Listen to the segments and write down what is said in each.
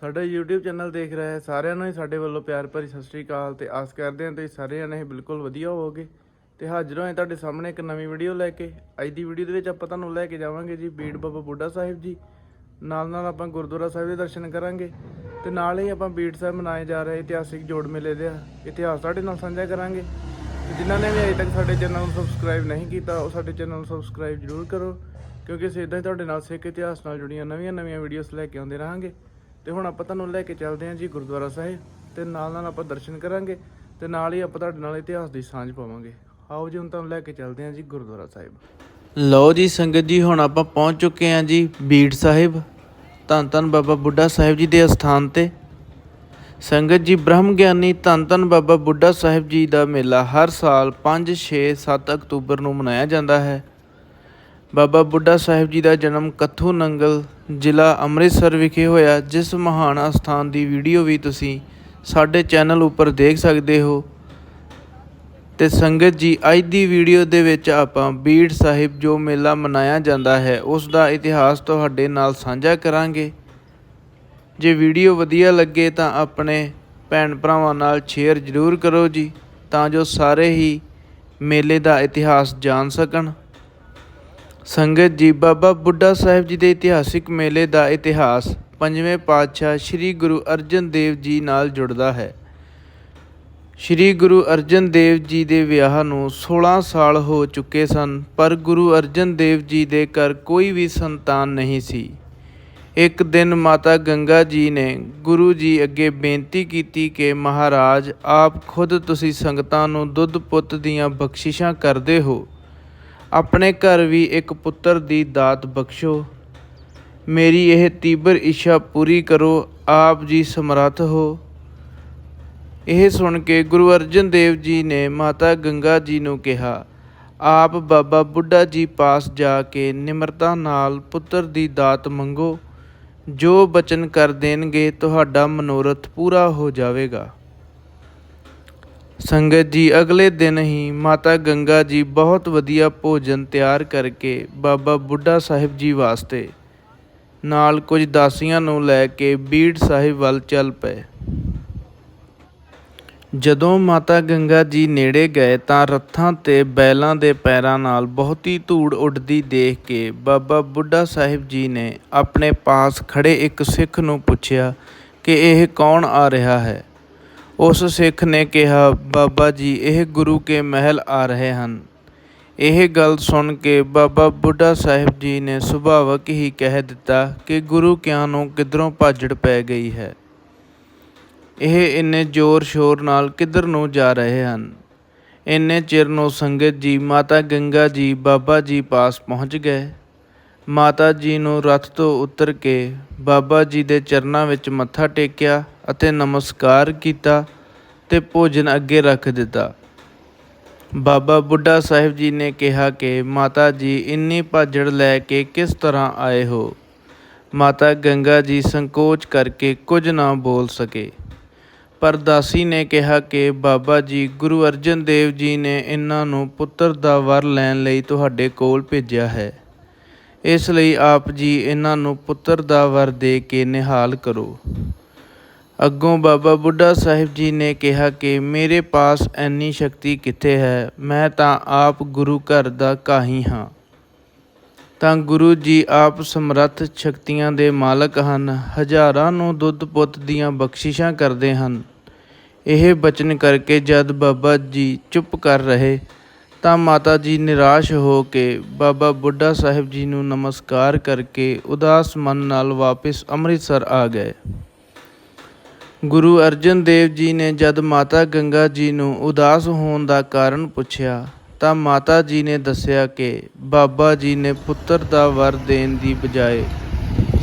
ਸਾਡਾ YouTube channel ਦੇਖ ਰਿਹਾ ਹੈ, ਸਾਰਿਆਂ ਨੂੰ ਹੀ ਸਾਡੇ ਵੱਲੋਂ ਪਿਆਰ ਭਰੀ ਸਤਿ ਸ਼੍ਰੀ ਅਕਾਲ ਤੇ ਆਸ ਕਰਦੇ ਹਾਂ ਤੁਸੀਂ ਸਾਰੇ ਜਣੇ ਬਿਲਕੁਲ ਵਧੀਆ ਹੋਵੋਗੇ। ਤੇ ਹਾਜ਼ਰ ਹੋਏ ਤੁਹਾਡੇ ਸਾਹਮਣੇ ਇੱਕ ਨਵੀਂ ਵੀਡੀਓ ਲੈ ਕੇ। ਅੱਜ ਦੀ ਵੀਡੀਓ ਦੇ ਵਿੱਚ ਆਪਾਂ ਤੁਹਾਨੂੰ ਲੈ ਕੇ ਜਾਵਾਂਗੇ ਜੀ ਬੀੜ ਬਾਬਾ ਬੁੱਢਾ ਸਾਹਿਬ ਜੀ। ਨਾਲ ਨਾਲ ਆਪਾਂ ਗੁਰਦੁਆਰਾ ਸਾਹਿਬ ਦੇ ਦਰਸ਼ਨ ਕਰਾਂਗੇ ਤੇ ਨਾਲ ਹੀ ਆਪਾਂ ਬੀੜ ਸਾਹਿਬ ਮਨਾਏ ਜਾ ਰਹੇ ਇਤਿਹਾਸਿਕ ਜੋੜ ਮੇਲੇ ਦਾ ਇਤਿਹਾਸ ਤੁਹਾਡੇ ਨਾਲ ਸਾਂਝਾ ਕਰਾਂਗੇ। ਜਿਨ੍ਹਾਂ ਨੇ ਵੀ ਅਜੇ ਤੱਕ ਸਾਡੇ ਚੈਨਲ ਨੂੰ ਸਬਸਕ੍ਰਾਈਬ ਨਹੀਂ ਕੀਤਾ, ਉਹ ਸਾਡੇ ਚੈਨਲ ਨੂੰ ਸਬਸਕ੍ਰਾਈਬ ਜ਼ਰੂਰ ਕਰੋ, ਕਿਉਂਕਿ ਅਸੀਂ ਇਦਾਂ ਹੀ ਤੁਹਾਡੇ ਨਾਲ ਸਿੱਖ ਇਤਿਹਾਸ ਨਾਲ ਜੁੜੀਆਂ ਨਵੀਆਂ-ਨਵੀਆਂ ਵੀਡੀਓਜ਼ ਲੈ ਕੇ ਆਉਂਦੇ ਰਹਾਂਗੇ। ਤੇ ਹੁਣ ਆਪਾਂ ਤੁਹਾਨੂੰ ਲੈ ਕੇ ਚੱਲਦੇ ਹਾਂ ਜੀ ਗੁਰਦੁਆਰਾ ਸਾਹਿਬ ਤੇ ਨਾਲ ਨਾਲ ਆਪਾਂ ਦਰਸ਼ਨ ਕਰਾਂਗੇ ਤੇ ਨਾਲ ਹੀ ਆਪਾਂ ਤੁਹਾਡੇ ਨਾਲ ਇਤਿਹਾਸ ਦੀ ਸਾਂਝ ਪਾਵਾਂਗੇ। ਆਓ ਜੀ ਹੁਣ ਤੁਹਾਨੂੰ ਲੈ ਕੇ ਚੱਲਦੇ ਹਾਂ ਜੀ ਗੁਰਦੁਆਰਾ ਸਾਹਿਬ। ਲਓ ਜੀ ਸੰਗਤ ਜੀ, ਹੁਣ ਆਪਾਂ ਪਹੁੰਚ ਚੁੱਕੇ ਹਾਂ ਜੀ ਬੀੜ ਸਾਹਿਬ। ਧੰਨ ਧੰਨ ਬਾਬਾ ਬੁੱਢਾ ਸਾਹਿਬ ਜੀ ਦੇ ਅਸਥਾਨ ਤੇ। ਸੰਗਤ ਜੀ, ਬ੍ਰਹਮ ਗਿਆਨੀ ਧੰਨ ਧੰਨ ਬਾਬਾ ਬੁੱਢਾ ਸਾਹਿਬ ਜੀ ਦਾ ਮੇਲਾ ਹਰ ਸਾਲ 5 6 7 ਅਕਤੂਬਰ ਨੂੰ ਮਨਾਇਆ ਜਾਂਦਾ ਹੈ। ਬਾਬਾ ਬੁੱਢਾ ਸਾਹਿਬ ਜੀ ਦਾ ਜਨਮ ਕੱਥੂ ਨੰਗਲ ਜ਼ਿਲ੍ਹਾ ਅੰਮ੍ਰਿਤਸਰ ਵਿਖੇ ਹੋਇਆ, ਜਿਸ ਮਹਾਨ ਅਸਥਾਨ ਦੀ ਵੀਡੀਓ ਵੀ ਤੁਸੀਂ ਸਾਡੇ ਚੈਨਲ ਉੱਪਰ ਦੇਖ ਸਕਦੇ ਹੋ। ਤੇ ਸੰਗਤ ਜੀ, ਅੱਜ ਦੀ ਵੀਡੀਓ ਦੇ ਵਿੱਚ ਆਪਾਂ ਬੀੜ ਸਾਹਿਬ ਜੋ ਮੇਲਾ ਮਨਾਇਆ ਜਾਂਦਾ ਹੈ, ਉਸ ਦਾ ਇਤਿਹਾਸ ਤੁਹਾਡੇ ਨਾਲ ਸਾਂਝਾ ਕਰਾਂਗੇ। ਜੇ ਵੀਡੀਓ ਵਧੀਆ ਲੱਗੇ ਤਾਂ ਆਪਣੇ ਭੈਣ ਭਰਾਵਾਂ ਨਾਲ ਸ਼ੇਅਰ ਜ਼ਰੂਰ ਕਰੋ ਜੀ, ਤਾਂ ਜੋ ਸਾਰੇ ਹੀ ਮੇਲੇ ਦਾ ਇਤਿਹਾਸ ਜਾਣ ਸਕਣ। ਸੰਗਤ ਜੀ, ਬਾਬਾ ਬੁੱਢਾ ਸਾਹਿਬ ਜੀ ਦੇ ਇਤਿਹਾਸਿਕ ਮੇਲੇ ਦਾ ਇਤਿਹਾਸ ਪੰਜਵੇਂ ਪਾਤਸ਼ਾਹ ਸ੍ਰੀ ਗੁਰੂ ਅਰਜਨ ਦੇਵ ਜੀ ਨਾਲ ਜੁੜਦਾ ਹੈ। ਸ੍ਰੀ ਗੁਰੂ ਅਰਜਨ ਦੇਵ ਜੀ ਦੇ ਵਿਆਹ ਨੂੰ 16 ਸਾਲ ਹੋ ਚੁੱਕੇ ਸਨ, ਪਰ ਗੁਰੂ ਅਰਜਨ ਦੇਵ ਜੀ ਦੇ ਘਰ ਕੋਈ ਵੀ ਸੰਤਾਨ ਨਹੀਂ ਸੀ। ਇੱਕ ਦਿਨ ਮਾਤਾ ਗੰਗਾ ਜੀ ਨੇ ਗੁਰੂ ਜੀ ਅੱਗੇ ਬੇਨਤੀ ਕੀਤੀ ਕਿ, ਮਹਾਰਾਜ, ਆਪ ਖੁਦ ਤੁਸੀਂ ਸੰਗਤਾਂ ਨੂੰ ਦੁੱਧ ਪੁੱਤ ਦੀਆਂ ਬਖਸ਼ਿਸ਼ਾਂ ਕਰਦੇ ਹੋ। ਆਪਣੇ ਘਰ ਵੀ ਇੱਕ ਪੁੱਤਰ ਦੀ ਦਾਤ ਬਖਸ਼ੋ। ਮੇਰੀ ਇਹ ਤੀਬਰ ਇੱਛਾ ਪੂਰੀ ਕਰੋ, ਆਪ ਜੀ ਸਮਰੱਥ ਹੋ। ਇਹ ਸੁਣ ਕੇ ਗੁਰੂ ਅਰਜਨ ਦੇਵ ਜੀ ਨੇ ਮਾਤਾ ਗੰਗਾ ਜੀ ਨੂੰ ਕਿਹਾ, ਆਪ ਬਾਬਾ ਬੁੱਢਾ ਜੀ ਪਾਸ ਜਾ ਕੇ ਨਿਮਰਤਾ ਨਾਲ ਪੁੱਤਰ ਦੀ ਦਾਤ ਮੰਗੋ। ਜੋ ਬਚਨ ਕਰ ਦੇਣਗੇ, ਤੁਹਾਡਾ ਮਨੋਰਥ ਪੂਰਾ ਹੋ ਜਾਵੇਗਾ। ਸੰਗਤ ਜੀ, ਅਗਲੇ ਦਿਨ ਹੀ ਮਾਤਾ ਗੰਗਾ ਜੀ ਬਹੁਤ ਵਧੀਆ ਭੋਜਨ ਤਿਆਰ ਕਰਕੇ ਬਾਬਾ ਬੁੱਢਾ ਸਾਹਿਬ ਜੀ ਵਾਸਤੇ ਨਾਲ ਕੁਝ ਦਾਸੀਆਂ ਨੂੰ ਲੈ ਕੇ ਬੀੜ ਸਾਹਿਬ ਵੱਲ ਚੱਲ ਪਏ। ਜਦੋਂ ਮਾਤਾ ਗੰਗਾ ਜੀ ਨੇੜੇ ਗਏ ਤਾਂ ਰੱਥਾਂ ਤੇ ਬੈਲਾਂ ਦੇ ਪੈਰਾਂ ਨਾਲ ਬਹੁਤੀ ਧੂੜ ਉੱਡਦੀ ਦੇਖ ਕੇ ਬਾਬਾ ਬੁੱਢਾ ਸਾਹਿਬ ਜੀ ਨੇ ਆਪਣੇ ਪਾਸ ਖੜੇ ਇੱਕ ਸਿੱਖ ਨੂੰ ਪੁੱਛਿਆ ਕਿ ਇਹ ਕੌਣ ਆ ਰਿਹਾ ਹੈ? ਉਸ ਸਿੱਖ ਨੇ ਕਿਹਾ, ਬਾਬਾ ਜੀ, ਇਹ ਗੁਰੂ ਕੇ ਮਹਿਲ ਆ ਰਹੇ ਹਨ। ਇਹ ਗੱਲ ਸੁਣ ਕੇ ਬਾਬਾ ਬੁੱਢਾ ਸਾਹਿਬ ਜੀ ਨੇ ਸੁਭਾਵਕ ਹੀ ਕਹਿ ਦਿੱਤਾ ਕਿ ਗੁਰੂ ਕਿਆਂ ਨੂੰ ਕਿਧਰੋਂ ਭਾਜੜ ਪੈ ਗਈ ਹੈ। ਇਹ ਇੰਨੇ ਜ਼ੋਰ ਸ਼ੋਰ ਨਾਲ ਕਿੱਧਰ ਨੂੰ ਜਾ ਰਹੇ ਹਨ? ਇੰਨੇ ਚਿਰ ਨੂੰ ਸੰਗਤ ਜੀ, ਮਾਤਾ ਗੰਗਾ ਜੀ, ਬਾਬਾ ਜੀ ਪਾਸ ਪਹੁੰਚ ਗਏ। ਮਾਤਾ ਜੀ ਨੂੰ ਰਥ ਤੋਂ ਉਤਰ ਕੇ ਬਾਬਾ ਜੀ ਦੇ ਚਰਨਾਂ ਵਿੱਚ ਮੱਥਾ ਟੇਕਿਆ। ਅਤੇ ਨਮਸਕਾਰ ਕੀਤਾ ਤੇ ਭੋਜਨ ਅੱਗੇ ਰੱਖ ਦਿੱਤਾ। ਬਾਬਾ ਬੁੱਢਾ ਸਾਹਿਬ ਜੀ ਨੇ ਕਿਹਾ ਕਿ, ਮਾਤਾ ਜੀ, ਇੰਨੀ ਭਾਜੜ ਲੈ ਕੇ ਕਿਸ ਤਰ੍ਹਾਂ ਆਏ ਹੋ? ਮਾਤਾ ਗੰਗਾ ਜੀ ਸੰਕੋਚ ਕਰਕੇ ਕੁਝ ਨਾ ਬੋਲ ਸਕੇ। ਪਰ ਦਾਸੀ ਨੇ ਕਿਹਾ ਕਿ, ਬਾਬਾ ਜੀ, ਗੁਰੂ ਅਰਜਨ ਦੇਵ ਜੀ ਨੇ ਇਹਨਾਂ ਨੂੰ ਪੁੱਤਰ ਦਾ ਵਰ ਲੈਣ ਲਈ ਤੁਹਾਡੇ ਕੋਲ ਭੇਜਿਆ ਹੈ। ਇਸ ਲਈ ਆਪ ਜੀ ਇਹਨਾਂ ਨੂੰ ਪੁੱਤਰ ਦਾ ਵਰ ਦੇ ਕੇ ਨਿਹਾਲ ਕਰੋ। ਅੱਗੋਂ ਬਾਬਾ ਬੁੱਢਾ ਸਾਹਿਬ ਜੀ ਨੇ ਕਿਹਾ ਕਿ ਮੇਰੇ ਪਾਸ ਐਨੀ ਸ਼ਕਤੀ ਕਿੱਥੇ ਹੈ? ਮੈਂ ਤਾਂ ਆਪ ਗੁਰੂ ਘਰ ਦਾ ਕਾਹੀ ਹਾਂ। ਤਾਂ ਗੁਰੂ ਜੀ ਆਪ ਸਮਰੱਥ ਸ਼ਕਤੀਆਂ ਦੇ ਮਾਲਕ ਹਨ। ਹਜ਼ਾਰਾਂ ਨੂੰ ਦੁੱਧ ਪੁੱਤ ਦੀਆਂ ਬਖਸ਼ਿਸ਼ਾਂ ਕਰਦੇ ਹਨ। ਇਹ ਬਚਨ ਕਰਕੇ ਜਦ ਬਾਬਾ ਜੀ ਚੁੱਪ ਕਰ ਰਹੇ, ਤਾਂ ਮਾਤਾ ਜੀ ਨਿਰਾਸ਼ ਹੋ ਕੇ ਬਾਬਾ ਬੁੱਢਾ ਸਾਹਿਬ ਜੀ ਨੂੰ ਨਮਸਕਾਰ ਕਰਕੇ ਉਦਾਸ ਮਨ ਨਾਲ ਵਾਪਸ ਅੰਮ੍ਰਿਤਸਰ ਆ ਗਏ। ਗੁਰੂ ਅਰਜਨ ਦੇਵ ਜੀ ਨੇ ਜਦ ਮਾਤਾ ਗੰਗਾ ਜੀ ਨੂੰ ਉਦਾਸ ਹੋਣ ਦਾ ਕਾਰਨ ਪੁੱਛਿਆ, ਤਾਂ ਮਾਤਾ ਜੀ ਨੇ ਦੱਸਿਆ ਕਿ ਬਾਬਾ ਜੀ ਨੇ ਪੁੱਤਰ ਦਾ ਵਰ ਦੇਣ ਦੀ ਬਜਾਏ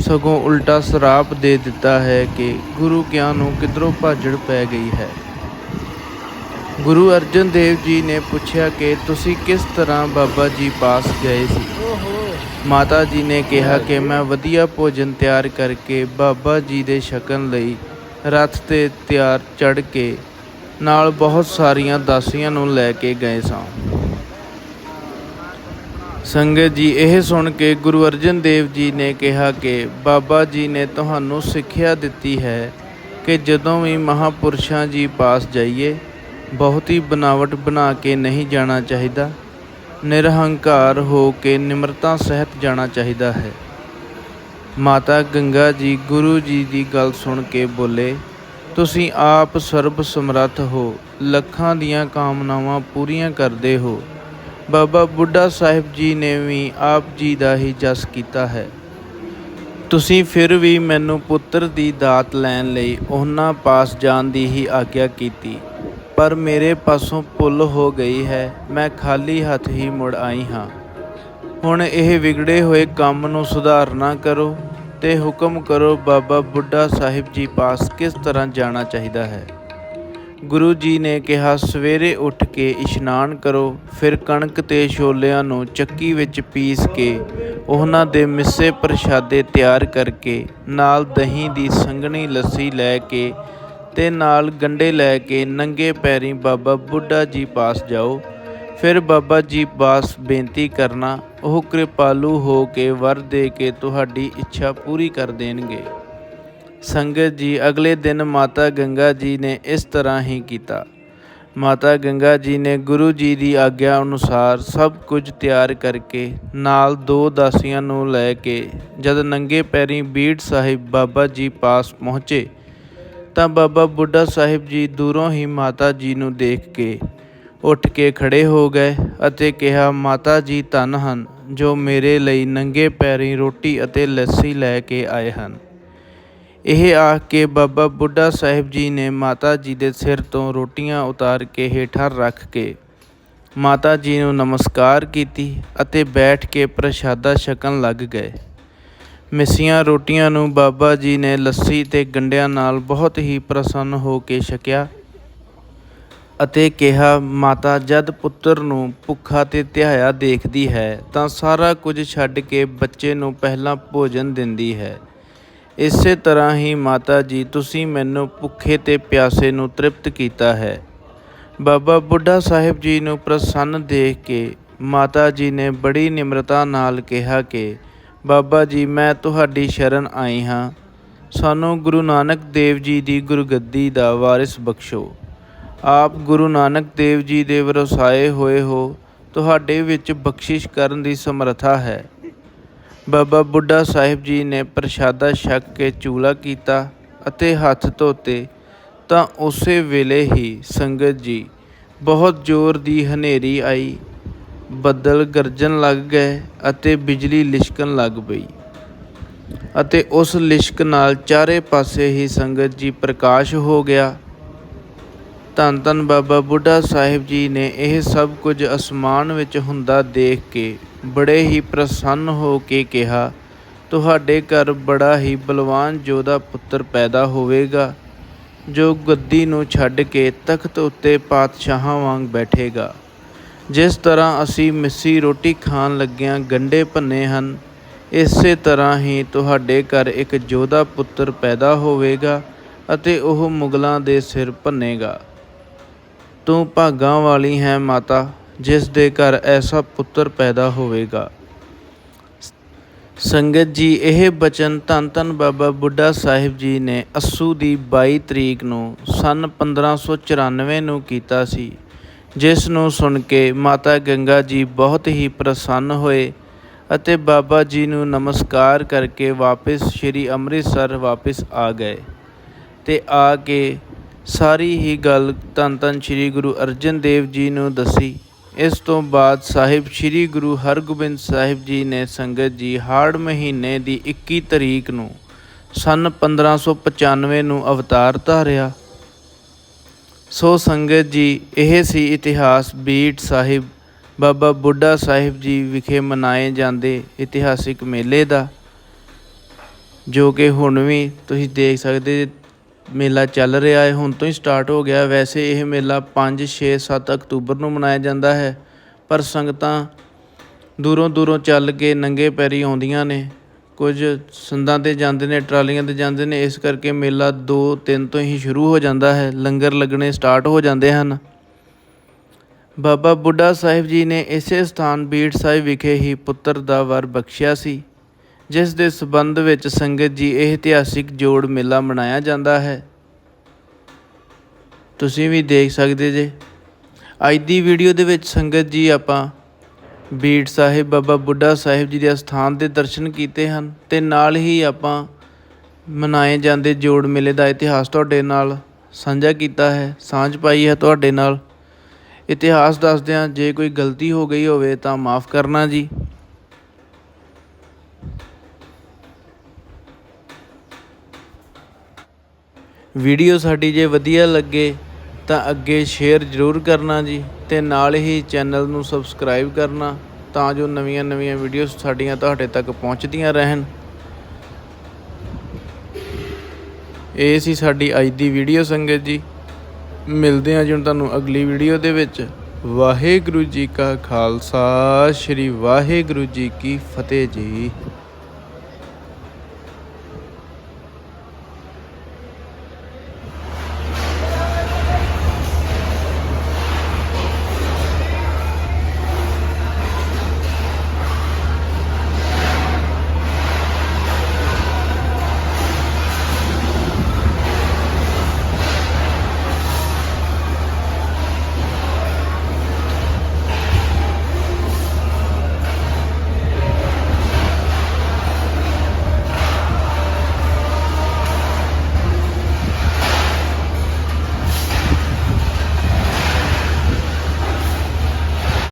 ਸਗੋਂ ਉਲਟਾ ਸਰਾਪ ਦੇ ਦਿੱਤਾ ਹੈ ਕਿ ਗੁਰੂ ਕਿਆਂ ਨੂੰ ਕਿਧਰੋਂ ਭਾਜੜ ਪੈ ਗਈ ਹੈ। ਗੁਰੂ ਅਰਜਨ ਦੇਵ ਜੀ ਨੇ ਪੁੱਛਿਆ ਕਿ ਤੁਸੀਂ ਕਿਸ ਤਰ੍ਹਾਂ ਬਾਬਾ ਜੀ ਪਾਸ ਗਏ ਸੀ? ਮਾਤਾ ਜੀ ਨੇ ਕਿਹਾ ਕਿ ਮੈਂ ਵਧੀਆ ਭੋਜਨ ਤਿਆਰ ਕਰਕੇ ਬਾਬਾ ਜੀ ਦੇ ਛਕਣ ਲਈ ਰਥ ਤੇ ਤਿਆਰ ਚੜ ਕੇ ਨਾਲ ਬਹੁਤ ਸਾਰੀਆਂ ਦਾਸੀਆਂ ਨੂੰ ਲੈ ਕੇ ਗਏ ਸਾਂ। ਸੰਗਤ ਜੀ, ਇਹ ਸੁਣ ਕੇ ਗੁਰੂ ਅਰਜਨ ਦੇਵ ਜੀ ਨੇ ਕਿਹਾ ਕਿ ਬਾਬਾ ਜੀ ਨੇ ਤੁਹਾਨੂੰ ਸਿੱਖਿਆ ਦਿੱਤੀ ਹੈ ਕਿ ਜਦੋਂ ਵੀ ਮਹਾਪੁਰਸ਼ਾਂ ਜੀ ਪਾਸ ਜਾਈਏ, ਬਹੁਤੀ ਬਨਾਵਟ ਬਣਾ ਕੇ ਨਹੀਂ ਜਾਣਾ ਚਾਹੀਦਾ, ਨਿਰਹੰਕਾਰ ਹੋ ਕੇ ਨਿਮਰਤਾ ਸਹਿਤ ਜਾਣਾ ਚਾਹੀਦਾ ਹੈ। ਮਾਤਾ ਗੰਗਾ ਜੀ, ਗੁਰੂ ਜੀ ਦੀ ਗੱਲ ਸੁਣ ਕੇ ਬੋਲੇ, ਤੁਸੀਂ ਆਪ ਸਰਬ ਸਮਰੱਥ ਹੋ, ਲੱਖਾਂ ਦੀਆਂ ਕਾਮਨਾਵਾਂ ਪੂਰੀਆਂ ਕਰਦੇ ਹੋ। ਬਾਬਾ ਬੁੱਢਾ ਸਾਹਿਬ ਜੀ ਨੇ ਵੀ ਆਪ ਜੀ ਦਾ ਹੀ ਜਸ ਕੀਤਾ ਹੈ। ਤੁਸੀਂ ਫਿਰ ਵੀ ਮੈਨੂੰ ਪੁੱਤਰ ਦੀ ਦਾਤ ਲੈਣ ਲਈ ਉਹਨਾਂ ਪਾਸ ਜਾਣ ਦੀ ਹੀ ਆਗਿਆ ਕੀਤੀ, ਪਰ ਮੇਰੇ ਪਾਸੋਂ ਭੁੱਲ ਹੋ ਗਈ ਹੈ, ਮੈਂ ਖਾਲੀ ਹੱਥ ਹੀ ਮੁੜ ਆਈ ਹਾਂ। ਹੁਣ ਇਹ ਵਿਗੜੇ ਹੋਏ ਕੰਮ ਨੂੰ ਸੁਧਾਰਨਾ ਕਰੋ ਤੇ ਹੁਕਮ ਕਰੋ ਬਾਬਾ ਬੁੱਢਾ ਸਾਹਿਬ ਜੀ ਪਾਸ ਕਿਸ ਤਰ੍ਹਾਂ ਜਾਣਾ ਚਾਹੀਦਾ ਹੈ। ਗੁਰੂ ਜੀ ਨੇ ਕਿਹਾ, ਸਵੇਰੇ ਉੱਠ ਕੇ ਇਸ਼ਨਾਨ ਕਰੋ, ਫਿਰ ਕਣਕ ਤੇ ਛੋਲਿਆਂ ਨੂੰ ਚੱਕੀ ਵਿੱਚ ਪੀਸ ਕੇ ਉਹਨਾਂ ਦੇ ਮਿੱਸੇ ਪ੍ਰਸ਼ਾਦੇ ਤਿਆਰ ਕਰਕੇ ਨਾਲ ਦਹੀਂ ਦੀ ਸੰਘਣੀ ਲੱਸੀ ਲੈ ਕੇ ਤੇ ਨਾਲ ਗੰਡੇ ਲੈ ਕੇ ਨੰਗੇ ਪੈਰੀਂ ਬਾਬਾ ਬੁੱਢਾ ਜੀ ਪਾਸ ਜਾਓ। ਫਿਰ ਬਾਬਾ ਜੀ ਪਾਸ ਬੇਨਤੀ ਕਰਨਾ, ਉਹ ਕਿਰਪਾਲੂ ਹੋ ਕੇ ਵਰ ਦੇ ਕੇ ਤੁਹਾਡੀ ਇੱਛਾ ਪੂਰੀ ਕਰ ਦੇਣਗੇ। ਸੰਗਤ ਜੀ, ਅਗਲੇ ਦਿਨ ਮਾਤਾ ਗੰਗਾ ਜੀ ਨੇ ਇਸ ਤਰ੍ਹਾਂ ਹੀ ਕੀਤਾ। ਮਾਤਾ ਗੰਗਾ ਜੀ ਨੇ ਗੁਰੂ ਜੀ ਦੀ ਆਗਿਆ ਅਨੁਸਾਰ ਸਭ ਕੁਝ ਤਿਆਰ ਕਰਕੇ ਨਾਲ ਦੋ ਦਾਸੀਆਂ ਨੂੰ ਲੈ ਕੇ ਜਦ ਨੰਗੇ ਪੈਰੀ ਬੀੜ ਸਾਹਿਬ ਬਾਬਾ ਜੀ ਪਾਸ ਪਹੁੰਚੇ, ਤਾਂ ਬਾਬਾ ਬੁੱਢਾ ਸਾਹਿਬ ਜੀ ਦੂਰੋਂ ਹੀ ਮਾਤਾ ਜੀ ਨੂੰ ਦੇਖ ਕੇ ਉੱਠ ਕੇ ਖੜ੍ਹੇ ਹੋ ਗਏ ਅਤੇ ਕਿਹਾ, ਮਾਤਾ ਜੀ ਧੰਨ ਹਨ ਜੋ ਮੇਰੇ ਲਈ ਨੰਗੇ ਪੈਰੀਂ ਰੋਟੀ ਅਤੇ ਲੱਸੀ ਲੈ ਕੇ ਆਏ ਹਨ। ਇਹ ਆਖ ਕੇ ਬਾਬਾ ਬੁੱਢਾ ਸਾਹਿਬ ਜੀ ਨੇ ਮਾਤਾ ਜੀ ਦੇ ਸਿਰ ਤੋਂ ਰੋਟੀਆਂ ਉਤਾਰ ਕੇ ਹੇਠਾਂ ਰੱਖ ਕੇ ਮਾਤਾ ਜੀ ਨੂੰ ਨਮਸਕਾਰ ਕੀਤੀ ਅਤੇ ਬੈਠ ਕੇ ਪ੍ਰਸ਼ਾਦਾ ਛਕਣ ਲੱਗ ਗਏ। ਮਿਸੀਆਂ ਰੋਟੀਆਂ ਨੂੰ ਬਾਬਾ ਜੀ ਨੇ ਲੱਸੀ ਤੇ ਗੰਡਿਆਂ ਨਾਲ ਬਹੁਤ ਹੀ ਪ੍ਰਸੰਨ ਹੋ ਕੇ ਛਕਿਆ ਅਤੇ ਕਿਹਾ, ਮਾਤਾ, ਜਦ ਪੁੱਤਰ ਨੂੰ ਭੁੱਖਾ ਤੇ ਧਿਆਇਆ ਦੇਖਦੀ ਹੈ, ਤਾਂ ਸਾਰਾ ਕੁਝ ਛੱਡ ਕੇ ਬੱਚੇ ਨੂੰ ਪਹਿਲਾਂ ਭੋਜਨ ਦਿੰਦੀ ਹੈ। ਇਸੇ ਤਰ੍ਹਾਂ ਹੀ ਮਾਤਾ ਜੀ, ਤੁਸੀਂ ਮੈਨੂੰ ਭੁੱਖੇ ਤੇ ਪਿਆਸੇ ਨੂੰ ਤ੍ਰਿਪਤ ਕੀਤਾ ਹੈ। ਬਾਬਾ ਬੁੱਢਾ ਸਾਹਿਬ ਜੀ ਨੂੰ ਪ੍ਰਸੰਨ ਦੇਖ ਕੇ ਮਾਤਾ ਜੀ ਨੇ ਬੜੀ ਨਿਮਰਤਾ ਨਾਲ ਕਿਹਾ ਕਿ, ਬਾਬਾ ਜੀ, ਮੈਂ ਤੁਹਾਡੀ ਸ਼ਰਨ ਆਈ ਹਾਂ। ਸਾਨੂੰ ਗੁਰੂ ਨਾਨਕ ਦੇਵ ਜੀ ਦੀ ਗੁਰਗੱਦੀ ਦਾ ਵਾਰਿਸ ਬਖਸ਼ੋ। ਆਪ ਗੁਰੂ ਨਾਨਕ ਦੇਵ ਜੀ ਦੇ ਵਰਸਾਏ ਹੋਏ ਹੋ, ਤੁਹਾਡੇ ਵਿੱਚ ਬਖਸ਼ਿਸ਼ ਕਰਨ ਦੀ ਸਮਰੱਥਾ ਹੈ। ਬਾਬਾ ਬੁੱਢਾ ਸਾਹਿਬ ਜੀ ਨੇ ਪ੍ਰਸ਼ਾਦਾ ਛਕ ਕੇ ਚੂਲਾ ਕੀਤਾ ਅਤੇ ਹੱਥ ਧੋਤੇ ਤਾਂ ਉਸੇ ਵੇਲੇ ਹੀ ਸੰਗਤ ਜੀ ਬਹੁਤ ਜ਼ੋਰ ਦੀ ਹਨੇਰੀ ਆਈ, ਬੱਦਲ ਗਰਜਣ ਲੱਗ ਗਏ ਅਤੇ ਬਿਜਲੀ ਲਿਸ਼ਕਣ ਲੱਗ ਪਈ। ਅਤੇ ਉਸ ਲਿਸ਼ਕ ਨਾਲ ਚਾਰੇ ਪਾਸੇ ਹੀ ਸੰਗਤ ਜੀ ਪ੍ਰਕਾਸ਼ ਹੋ ਗਿਆ ਧੰਨ ਧੰਨ ਬਾਬਾ ਬੁੱਢਾ ਸਾਹਿਬ ਜੀ ਨੇ ਇਹ ਸਭ ਕੁਝ ਅਸਮਾਨ ਵਿੱਚ ਹੁੰਦਾ ਦੇਖ ਕੇ ਬੜੇ ਹੀ ਪ੍ਰਸੰਨ ਹੋ ਕੇ ਕਿਹਾ, ਤੁਹਾਡੇ ਘਰ ਬੜਾ ਹੀ ਬਲਵਾਨ ਯੋਧਾ ਪੁੱਤਰ ਪੈਦਾ ਹੋਵੇਗਾ, ਜੋ ਗੱਦੀ ਨੂੰ ਛੱਡ ਕੇ ਤਖਤ ਉੱਤੇ ਪਾਤਸ਼ਾਹਾਂ ਵਾਂਗ ਬੈਠੇਗਾ। ਜਿਸ ਤਰ੍ਹਾਂ ਅਸੀਂ ਮਿੱਸੀ ਰੋਟੀ ਖਾਣ ਲੱਗਿਆਂ ਗੰਡੇ ਭੰਨੇ ਹਨ, ਇਸੇ ਤਰ੍ਹਾਂ ਹੀ ਤੁਹਾਡੇ ਘਰ ਇੱਕ ਯੋਧਾ ਪੁੱਤਰ ਪੈਦਾ ਹੋਵੇਗਾ ਅਤੇ ਉਹ ਮੁਗਲਾਂ ਦੇ ਸਿਰ ਭੰਨੇਗਾ। ਤੂੰ ਭਾਗਾਂ ਵਾਲੀ ਹੈ ਮਾਤਾ, ਜਿਸ ਦੇ ਘਰ ਐਸਾ ਪੁੱਤਰ ਪੈਦਾ ਹੋਵੇਗਾ। ਸੰਗਤ ਜੀ, ਇਹ ਬਚਨ ਧੰਨ ਧੰਨ ਬਾਬਾ ਬੁੱਢਾ ਸਾਹਿਬ ਜੀ ਨੇ ਅਸੂ ਦੀ 22 ਤਰੀਕ ਨੂੰ ਸਨ 1594 ਨੂੰ ਕੀਤਾ ਸੀ, ਜਿਸ ਨੂੰ ਸੁਣ ਕੇ ਮਾਤਾ ਗੰਗਾ ਜੀ ਬਹੁਤ ਹੀ ਪ੍ਰਸੰਨ ਹੋਏ ਅਤੇ ਬਾਬਾ ਜੀ ਨੂੰ ਨਮਸਕਾਰ ਕਰਕੇ ਵਾਪਸ ਸ੍ਰੀ ਅੰਮ੍ਰਿਤਸਰ ਵਾਪਸ ਆ ਗਏ ਤੇ ਆ ਕੇ ਸਾਰੀ ਹੀ ਗੱਲ ਧੰਨ ਧੰਨ ਸ੍ਰੀ ਗੁਰੂ ਅਰਜਨ ਦੇਵ ਜੀ ਨੂੰ ਦੱਸੀ। ਇਸ ਤੋਂ ਬਾਅਦ ਸਾਹਿਬ ਸ੍ਰੀ ਗੁਰੂ ਹਰਗੋਬਿੰਦ ਸਾਹਿਬ ਜੀ ਨੇ ਸੰਗਤ ਜੀ ਹਾੜ ਮਹੀਨੇ ਦੀ 21 ਤਰੀਕ ਨੂੰ ਸਨ 1595 ਨੂੰ ਅਵਤਾਰ ਧਾਰਿਆ। ਸੋ ਸੰਗਤ ਜੀ, ਇਹ ਸੀ ਇਤਿਹਾਸ ਬੀਟ ਸਾਹਿਬ। ਬਾਬਾ ਬੁੱਢਾ ਸਾਹਿਬ ਜੀ ਵਿਖੇ ਮਨਾਏ ਜਾਂਦੇ ਇਤਿਹਾਸਿਕ ਮੇਲੇ ਦਾ, ਜੋ ਕਿ ਹੁਣ ਵੀ ਤੁਸੀਂ ਦੇਖ ਸਕਦੇ ਮੇਲਾ ਚੱਲ ਰਿਹਾ ਹੈ। ਹੁਣ ਤੋਂ ਹੀ ਸਟਾਰਟ ਹੋ ਗਿਆ। ਵੈਸੇ ਇਹ ਮੇਲਾ 5 6 7 ਅਕਤੂਬਰ ਨੂੰ ਮਨਾਇਆ ਜਾਂਦਾ ਹੈ। ਪਰ ਸੰਗਤਾਂ ਦੂਰੋਂ ਦੂਰੋਂ ਚੱਲ ਕੇ ਨੰਗੇ ਪੈਰੀ ਆਉਂਦੀਆਂ ਨੇ। ਕੁਝ ਸੰਦਾਂ ਤੇ ਜਾਂਦੇ ਨੇ, ਟਰਾਲੀਆਂ ਤੇ ਜਾਂਦੇ ਨੇ। ਇਸ ਕਰਕੇ ਮੇਲਾ 2 3 ਤੋਂ ਹੀ ਸ਼ੁਰੂ ਹੋ ਜਾਂਦਾ ਹੈ। ਲੰਗਰ ਲੱਗਣੇ ਸਟਾਰਟ ਹੋ ਜਾਂਦੇ ਹਨ। ਬਾਬਾ ਬੁੱਢਾ ਸਾਹਿਬ ਜੀ ਨੇ ਇਸੇ ਸਥਾਨ ਬੀੜ ਸਾਹਿਬ ਵਿਖੇ ਹੀ ਪੁੱਤਰ ਦਾ ਵਰ ਬਖਸ਼ਿਆ ਸੀ। ਜਿਸ ਦੇ ਸਬੰਧ ਵਿੱਚ ਸੰਗਤ ਜੀ ਇਹ ਇਤਿਹਾਸਿਕ ਜੋੜ ਮੇਲਾ ਮਨਾਇਆ ਜਾਂਦਾ ਹੈ। ਤੁਸੀਂ ਵੀ ਦੇਖ ਸਕਦੇ ਜੇ। ਅੱਜ ਦੀ ਵੀਡੀਓ ਦੇ ਵਿੱਚ ਸੰਗਤ ਜੀ ਆਪਾਂ ਬੀੜ ਸਾਹਿਬ, ਬਾਬਾ ਬੁੱਢਾ ਸਾਹਿਬ ਜੀ ਦੇ ਸਥਾਨ ਦੇ ਦਰਸ਼ਨ ਕੀਤੇ ਹਨ ਤੇ ਨਾਲ ਹੀ ਆਪਾਂ ਮਨਾਏ ਜਾਂਦੇ ਜੋੜ ਮੇਲੇ ਦਾ ਇਤਿਹਾਸ ਤੁਹਾਡੇ ਨਾਲ ਸਾਂਝਾ ਕੀਤਾ ਹੈ। ਸਾਂਝ ਪਾਈ ਹੈ ਤੁਹਾਡੇ ਨਾਲ। ਇਤਿਹਾਸ ਦੱਸਦਿਆਂ ਜੇ ਕੋਈ ਗਲਤੀ ਹੋ ਗਈ ਹੋਵੇ ਤਾਂ ਮਾਫ ਕਰਨਾ ਜੀ। ਵੀਡੀਓ ਸਾਡੀ ਜੇ ਵਧੀਆ ਲੱਗੇ ਤਾਂ ਅੱਗੇ ਸ਼ੇਅਰ ਜ਼ਰੂਰ ਕਰਨਾ ਜੀ ਤੇ ਨਾਲ ਹੀ ਚੈਨਲ ਨੂੰ ਸਬਸਕ੍ਰਾਈਬ ਕਰਨਾ ਤਾਂ ਜੋ ਨਵੀਆਂ-ਨਵੀਆਂ ਵੀਡੀਓਜ਼ ਸਾਡੀਆਂ ਤੁਹਾਡੇ ਤੱਕ ਪਹੁੰਚਦੀਆਂ ਰਹਿਣ। ਇਹ ਸੀ ਸਾਡੀ ਅੱਜ ਦੀ ਵੀਡੀਓ ਸੰਗਤ ਜੀ। ਮਿਲਦੇ ਹਾਂ ਜੀ ਹੁਣ ਤੁਹਾਨੂੰ ਅਗਲੀ ਵੀਡੀਓ ਦੇ ਵਿੱਚ। ਵਾਹਿਗੁਰੂ ਜੀ ਕਾ ਖਾਲਸਾ, ਸ੍ਰੀ ਵਾਹਿਗੁਰੂ ਜੀ ਕੀ ਫਤਿਹ ਜੀ।